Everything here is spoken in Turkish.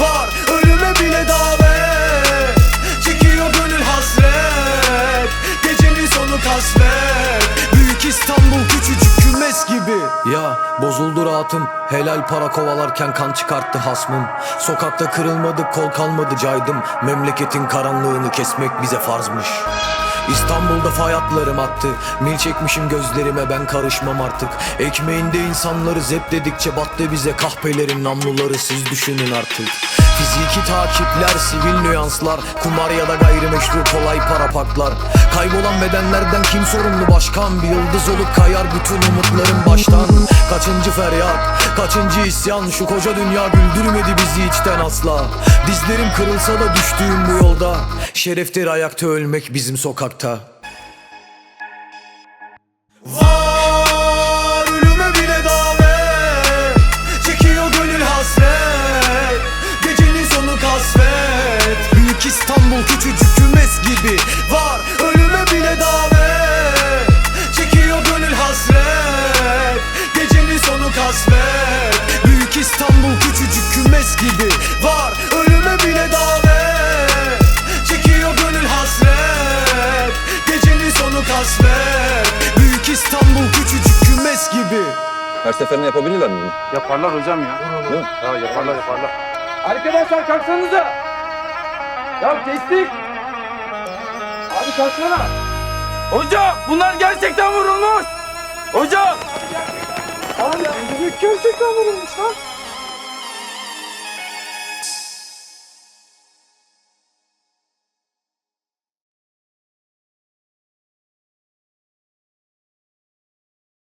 var Ölüme bile davet. Çekiyor gönül hasret. Gecenin sonu kasvet. Büyük İstanbul küçücük kümes gibi. Ya bozuldu rahatım. Helal para kovalarken kan çıkarttı hasmım. Sokakta kırılmadık kol kalmadı caydım. Memleketin karanlığını kesmek bize farzmış. İstanbul'da fay hatlarım attı. Mil çekmişim gözlerime ben karışmam artık. Ekmeğinde insanları zep dedikçe battı bize. Kahpelerin namluları siz düşünün artık Fiziki takipler, sivil nüanslar Kumar ya da gayrimeşru kolay para paklar. Kaybolan bedenlerden kim sorumlu başkan? Bir yıldız olup kayar bütün umutlarım baştan. Kaçıncı feryat, kaçıncı isyan? Şu koca dünya güldürmedi bizi içten asla. Dizlerim kırılsa da düştüğüm bu yolda. Şereftir ayakta ölmek bizim sokakta kümes gibi Var ölüme bile davet Çekiyor gönül hasret Gecenin sonu kasvet Büyük İstanbul küçücük kümes gibi Var ölüme bile davet Çekiyor gönül hasret Gecenin sonu kasvet Büyük İstanbul küçücük kümes gibi Her seferinde yapabilirler mi bunu? Yaparlar hocam ya. Değil mi? Ya yaparlar yaparlar. Arkadaşlar kalksanıza. Ya kestik. Kalksana. Hocam bunlar gerçekten vurulmuş. Hocam. Abi gerçekten vurulmuş lan.